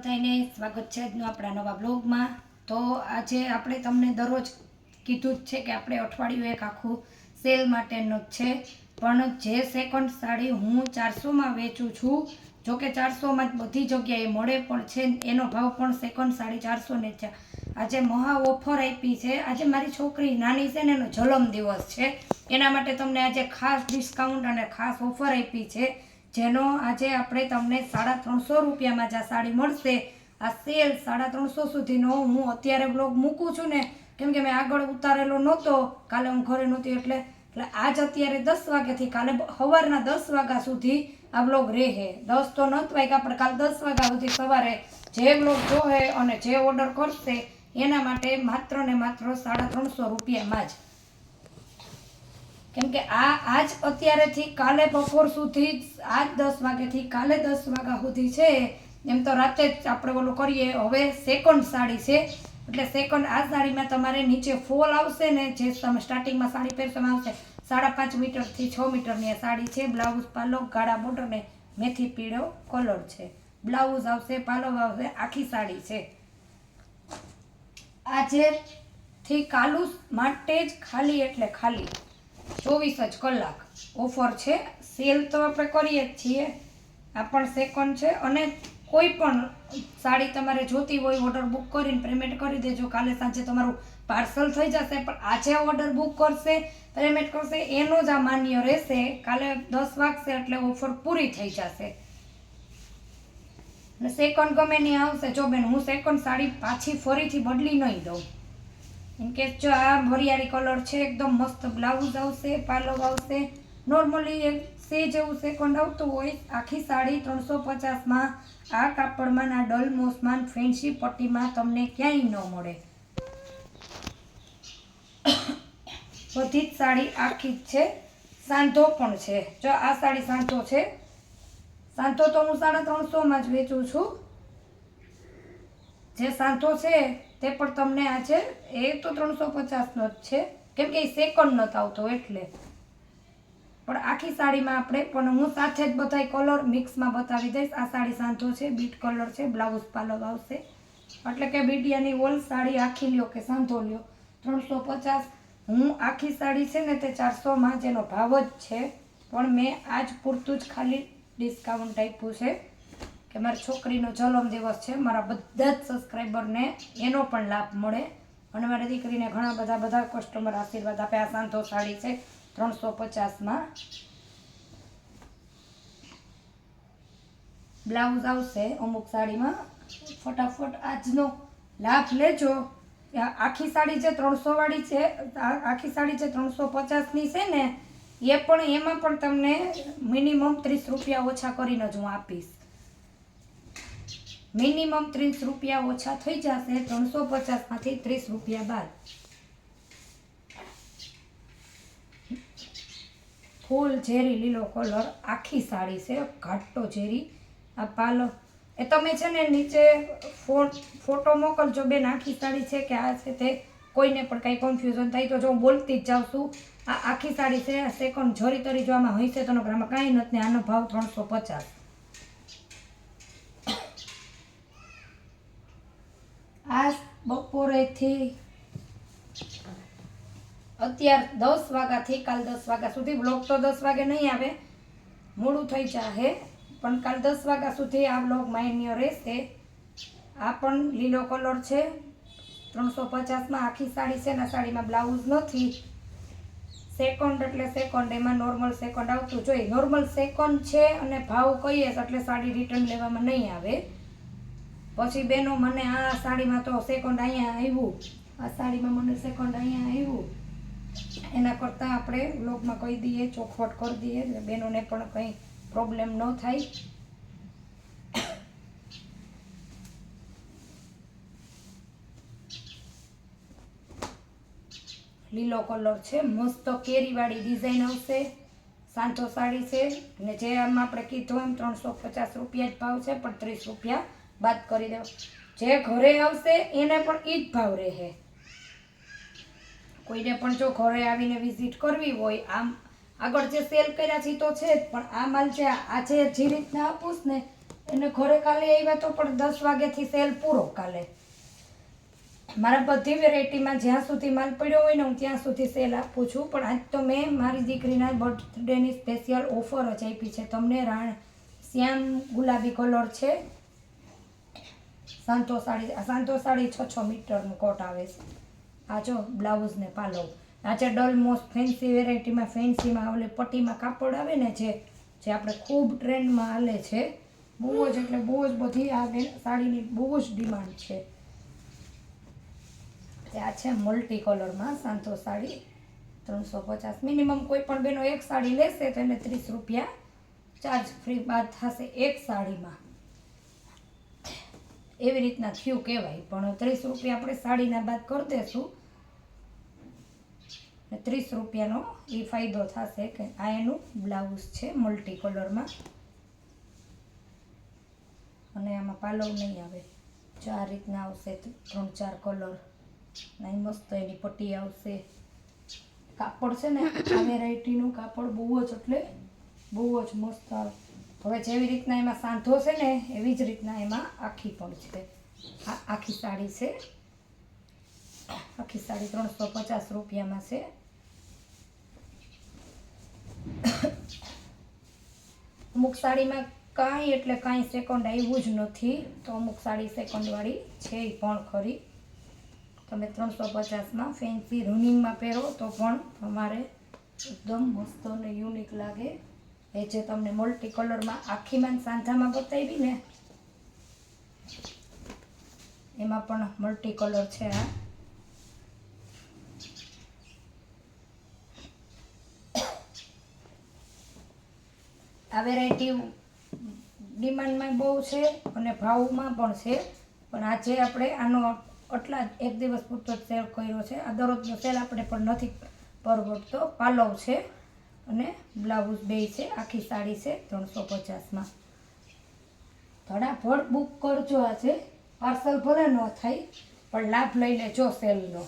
બધાને સ્વાગત છે આજનું આપણા નવા બ્લોગમાં. તો આજે આપણે તમને દરરોજ કીધું જ છે કે આપણે અઠવાડિયું એક આખું સેલ માટેનું જ છે. પણ જે સેકન્ડ સાડી હું ચારસોમાં વેચું છું જો કે ચારસોમાં જ બધી જગ્યાએ મળે પણ છે એનો ભાવ પણ સેકન્ડ સાડી ચારસો ને છે. આજે મહા ઓફર આપી છે. આજે મારી છોકરી નાની છે ને એનો જલમ દિવસ છે. એના માટે તમને આજે ખાસ ડિસ્કાઉન્ટ અને ખાસ ઓફર આપી છે. જેનો આજે આપણે તમને સાડા ત્રણસો રૂપિયામાં જ આ સાડી મળશે. આ સેલ સાડા ત્રણસો સુધીનો હું અત્યારે બ્લોગ મૂકું છું ને, કેમ કે મેં આગળ ઉતારેલો નહોતો, કાલે હું ઘરે નહોતી એટલે એટલે આજ અત્યારે દસ વાગ્યાથી કાલે સવારના દસ વાગ્યા સુધી આ બ્લોગ રહે. દસ તો નત વાગ્યા, પણ કાલે દસ વાગ્યા સુધી સવારે જે બ્લોગ જોહે અને જે ઓર્ડર કરશે, એના માટે માત્ર ને માત્ર સાડા ત્રણસો રૂપિયામાં જ. કેમ કે આ આજ અત્યારેથી કાલે બપોર સુધી આજ દસ વાગ્યાથી કાલે દસ વાગ્યા સુધી છે. એમ તો રાતે જ આપણે ઓલું કરીએ. હવે સેકન્ડ સાડી છે. એટલે સેકન્ડ આ સાડીમાં તમારે નીચે ફોલ આવશે ને જે તમે સ્ટાર્ટિંગમાં સાડી પહેરશો આવશે. સાડા પાંચ મીટરથી છ મીટરની આ સાડી છે. બ્લાઉઝ પાલો, ગાળા બોર્ડર ને મેથી પીળો કલર છે. બ્લાઉઝ આવશે, પાલો આવશે, આખી સાડી છે. આજે થી કાલુ માટે જ ખાલી એટલે ખાલી. ચોવીસ જ કલાક. ઓફર છે, સેલ તો આપણે કરીએ જ છીએ. આ પણ સેકન્ડ છે. અને કોઈ પણ સાડી તમારે જોતી હોય ઓર્ડર બુક કરીને પેમેન્ટ કરી દેજો. કાલે સાંજે તમારું પાર્સલ થઈ જશે, પણ આજે ઓર્ડર બુક કરશે પેમેન્ટ કરશે, એનો જ આ માન્ય રહેશે. કાલે દસ વાગશે એટલે ઓફર પૂરી થઈ જશે. સેકન્ડ ગમે નહીં આવશે. જો બેન, હું સેકન્ડ સાડી પાછી ફરીથી બદલી નહીં દઉં. ઇન કેસ જો આ ભરિયાળી કલર છે, એકદમ મસ્ત બ્લાઉઝ આવશે પાલો આવશે. નોર્મલી એક સે જેવું સેકન્ડ આવતું હોય, આખી સાડી ત્રણસો પચાસમાં, આ કાપડમાં ના ડલ મોસમાં ફેન્સી પટ્ટીમાં તમને ક્યાંય ન મળે. બધી જ સાડી આખી જ છે. સાંધો પણ છે. જો આ સાડી સાંધો છે, સાંધો તો હું સાડા ત્રણસોમાં જ વેચું છું. જે સાંધો છે, તે પણ તમને આજે એ તો ત્રણસો પચાસનો જ છે. કેમ કે એ સેકન્ડ નથી આવતો એટલે. પણ આખી સાડીમાં આપણે, પણ હું સાથે જ બધાય કલર મિક્સમાં બતાવી દઈશ. આ સાડી સાંધો છે બીટ કલર છે બ્લાઉઝ પાલો આવશે. એટલે કે બીડિયાની ઓલ સાડી આખી લ્યો કે સાંધો લ્યો. ત્રણસો પચાસ. હું આખી સાડી છે ને તે ચારસોમાં, જેનો ભાવ જ છે. પણ મેં આજ પૂરતું જ ખાલી ડિસ્કાઉન્ટ આપ્યું છે. કે મારી છોકરીનો જલમ દિવસ છે, મારા બધા જ સબસ્ક્રાઈબરને એનો પણ લાભ મળે. અને મારી દીકરીને ઘણા બધા બધા કસ્ટમર આશીર્વાદ આપે. આ સાંધો સાડી છે, ત્રણસો પચાસમાં. બ્લાઉઝ આવશે અમુક સાડીમાં. ફટાફટ આજનો લાભ લેજો. આખી સાડી જે ત્રણસો વાળી છે આખી સાડી જે ત્રણસો પચાસની છે ને, એ પણ એમાં પણ તમને મિનિમમ ત્રીસ રૂપિયા ઓછા કરીને જ હું આપીશ. મિનિમમ ત્રીસ રૂપિયા ઓછા થઈ જશે, ત્રણસો પચાસમાંથી ત્રીસ રૂપિયા બાદ. ફૂલ ઝેરી લીલો કલર, આખી સાડી છે, ઘાટો ઝેરી. આ પાલો. એ તમે છે ને નીચે ફોટો મોકલજો બેન, આખી સાડી છે કે આ છે તે. કોઈને પણ કાંઈ કન્ફ્યુઝન થાય તો જો હું બોલતી જ જાઉં છું. આ આખી સાડી છે સેકન્ડ જરી તરી જો આમાં હશે તો આમાં કાંઈ નથી આનો ભાવ ત્રણસો પચાસ. આ બપોરેથી અત્યાર દસ વાગ્યાથી કાલ દસ વાગ્યા સુધી બ્લોગ તો દસ વાગે નહીં આવે. મોડું થઈ જાહે, પણ કાલ દસ વાગ્યા સુધી આ બ્લોગ માઇન્ય રહેશે. આ પણ લીલો કલર છે. ત્રણસો પચાસમાં આખી સાડી છે ને સાડીમાં બ્લાઉઝ નથી. સેકન્ડ એટલે સેકન્ડ એમાં નોર્મલ સેકન્ડ આવતું જોઈએ નોર્મલ સેકન્ડ છે અને ભાવ કહીએ એટલે સાડી રિટર્ન લેવામાં નહીં આવે. પછી બેનો મને આ સાડીમાં તો સેકન્ડ અહીંયા આવ્યું. આ સાડીમાં મને સેકન્ડ અહીંયા આવ્યું. એના કરતાં આપણે બ્લોગમાં કહી દઈએ, ચોખવટ કરી દઈએ, એટલે બેનોને પણ કંઈ પ્રોબ્લેમ ન થાય. લીલો કલર છે, મસ્ત કેરીવાળી ડિઝાઇન આવશે. સાંધો સાડી છે અને જે આમ આપણે કીધું એમ, ત્રણસો પચાસ રૂપિયા જ ભાવ છે, પણ ત્રીસ રૂપિયા બાદ કરી દો જે ઘરે આવશે, એને પણ એ જ ભાવ રહે. કોઈને પણ જો ઘરે આવીને વિઝિટ કરવી હોય, આમ આગળ જે સેલ કર્યા છે તો છે જ, પણ આ માલ છે આજે જે રીતના આપું ને, એને ઘરે કાલે આવ્યા તો પણ દસ વાગ્યાથી સેલ પૂરો કાલે. મારા બધી વેરાયટીમાં જ્યાં સુધી માલ પડ્યો હોય ને, હું ત્યાં સુધી સેલ આપું છું. પણ આજ તો મેં મારી દીકરીના બર્થડેની સ્પેશિયલ ઓફર જ આપી છે. તમને રાણ શ્યામ ગુલાબી કલર છે. સાંતો સાડી સાંતો સાડી છ છ મીટરનું કોટ આવે છે. આ જો બ્લાઉઝ ને પાલવ. આ જે ડલ મોસ્ટ ફેન્સી વેરાયટીમાં ફેન્સીમાં ઓલે પટ્ટીમાં કાપડ આવે ને જે જે આપણે ખૂબ ટ્રેન્ડમાં હાલે છે, બહુ જ એટલે બહુ જ બધી આ સાડીની બહુ જ ડિમાન્ડ છે. આ છે મલ્ટી કલરમાં સાંતો સાડી ત્રણસો પચાસ. મિનિમમ કોઈ પણ બેનો એક સાડી લેશે તો એને ત્રીસ રૂપિયા ચાર્જ ફ્રી બાદ થશે એક સાડીમાં. એવી રીતના થયું કહેવાય. પણ ત્રીસ રૂપિયા આપણે સાડીના બાદ કરી ને ત્રીસ રૂપિયાનો એ ફાયદો થશે કે આ એનું બ્લાઉઝ છે મલ્ટી કલરમાં. અને આમાં પાલવ નહીં આવે. આ રીતના આવશે ત્રણ ચાર કલર. નહીં મસ્ત એની પટ્ટી આવશે. કાપડ છે ને, આ વેરાયટીનું કાપડ બહુ જ એટલે બહુ જ મસ્ત આવે હવે જેવી રીતના એમાં સાંધો છે ને, એવી જ રીતના એમાં આખી પણ છે. આ આખી સાડી છે. આખી સાડી ત્રણસો પચાસ રૂપિયામાં છે. અમુક સાડીમાં કાંઈ એટલે કાંઈ સેકન્ડ આવ્યું જ નથી, તો અમુક સાડી સેકન્ડવાળી છે પણ ખરી. તમે ત્રણસો પચાસમાં ફેન્સી રનિંગમાં પહેરો તો પણ તમારે એકદમ મસ્ત અને યુનિક લાગે. એ જે તમને મલ્ટી કલરમાં આખીમાં ને સાંધામાં બતાવી ને, એમાં પણ મલ્ટી કલર છે આ. આ વેરાયટી ડિમાન્ડમાં બહુ છે અને ભાવમાં પણ છે. પણ આજે આપણે આનો આટલા એક દિવસ પૂરતો જ સેલ કર્યો છે. આ દરરોજનો સેલ આપણે પણ નથી પરવડતો. પાલવ છે. અને બ્લાઉઝ બે છે, આખી સાડી છે ત્રણસો પચાસમાં. ધડાભડ બુક કરજો આજે. પાર્સલ ભલે ન થાય, પણ લાભ લઈ લેજો સેલનો.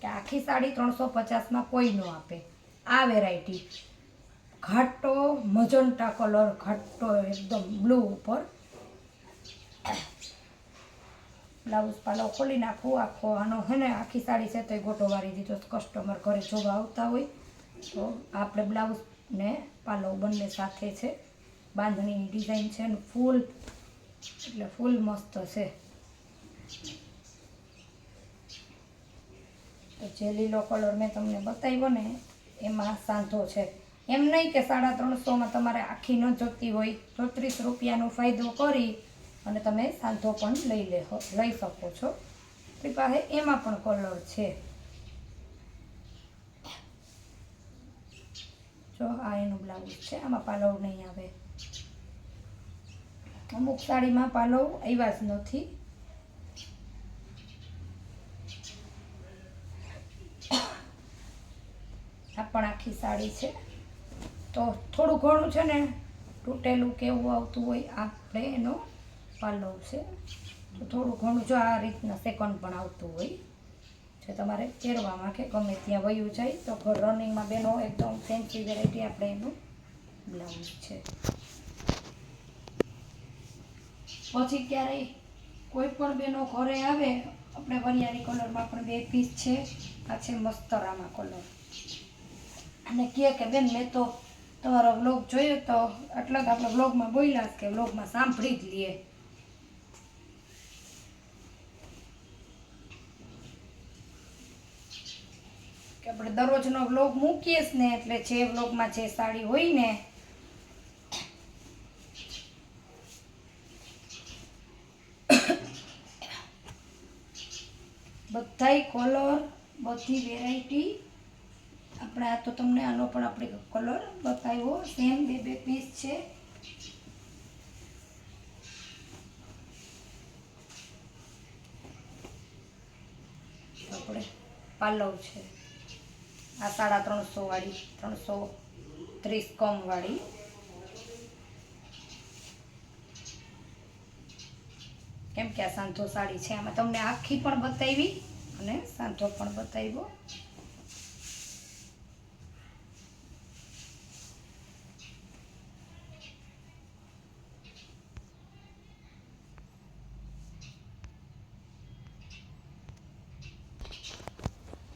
કે આખી સાડી ત્રણસો પચાસમાં કોઈ ન આપે. આ વેરાયટી ઘાટો, મજંટા કલર ઘાટો એકદમ બ્લુ ઉપર. બ્લાઉઝ પાલો ખોલી નાખું, આખો આનો હે ને, આખી સાડી છે તો એ ગોટો વાળી દીધો કસ્ટમર ઘરે જોવા આવતા હોય, તો આપણે બ્લાઉઝ ને પાલો બંને સાથે છે. બાંધણીની ડિઝાઇન છે ને ફૂલ, એટલે ફૂલ મસ્ત છે. જે લીલો કલર મેં તમને બતાવ્યો ને, એમાં સાંધો છે. એમ નહીં કે સાડા ત્રણસોમાં તમારે આખી ન જોતી હોય. ચોત્રીસ રૂપિયાનો ફાયદો કરી અને તમે સાંધો પણ લઈ લે લઈ શકો છો. આપણી પાસે એમાં પણ કલર છે. જો, આ એનું બ્લાઉઝ છે, આમાં પાલવ નહીં આવે. અમુક સાડીમાં પાલવ આવ્યા જ નથી. આ પણ આખી સાડી છે. તો થોડું ઘણું છે ને, તૂટેલું કેવું આવતું હોય, આપણે એનો પાલવ છે. તો થોડું ઘણું જો આ રીતના સેકન્ડ પણ આવતું હોય. જો તમારે ચેરવા કે ગમે ત્યાં વયું જાય, તો ઘર રનિંગમાં બેનો એકદમ ફેન્સી વેરાયટી આપણે એનું બ્લાઉઝ છે. પછી ક્યારેય કોઈ પણ બેનો ઘરે આવે, આપણે વરિયાળી કલરમાં પણ બે પીસ છે. આ છે મસ્તરામાં કલર. અને કહે કે, બેન, મેં તો તમારો વ્લોગ જોયો તો આટલા જ આપણે વ્લોગમાં બોલ્યા કે વ્લોગમાં સાંભળી જ લઈએ કે આપણે દરરોજનો વ્લોગ મૂકીએ જ ને, એટલે જે વ્લોગમાં જે સાડી હોય ને, બધાય કલર બધી વેરાયટી આપણે આ તો તમને આનો પણ આપણે કલર બતાવ્યો સેમ બે બે પીસ છે. આપણે પાલવ છે. આ સાડા ત્રણસો વાળી, ત્રણસો ત્રીસ કોમ વાળી. કેમ કે આ સાંધો સાડી છે, આમાં તમને આખી પણ બતાવી અને સાંધો પણ બતાવ્યો.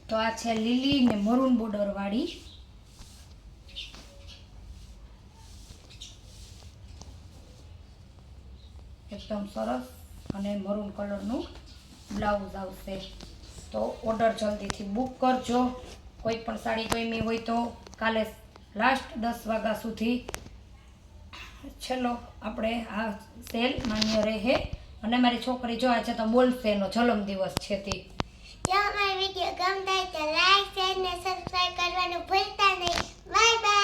તો આ છે લીલી ને મરૂન બોર્ડર વાળી. એકદમ સરસ અને મરૂન કલરનું બ્લાઉઝ આવશે. તો ઓર્ડર જલ્દીથી બુક કરજો. કોઈ પણ સાડી ગમી હોય તો કાલે લાસ્ટ દસ વાગ્યા સુધી છેલ્લો આપણે આ સેલ માન્ય રહે. અને મારી છોકરી જો આજે તો બોલશે એનો જન્મ દિવસ છે તે. જો અમારો વીડિયો ગમતો હોય તો લાઈક શેર ને સબસ્ક્રાઇબ કરવાનું ભૂલતા નહીં. Bye bye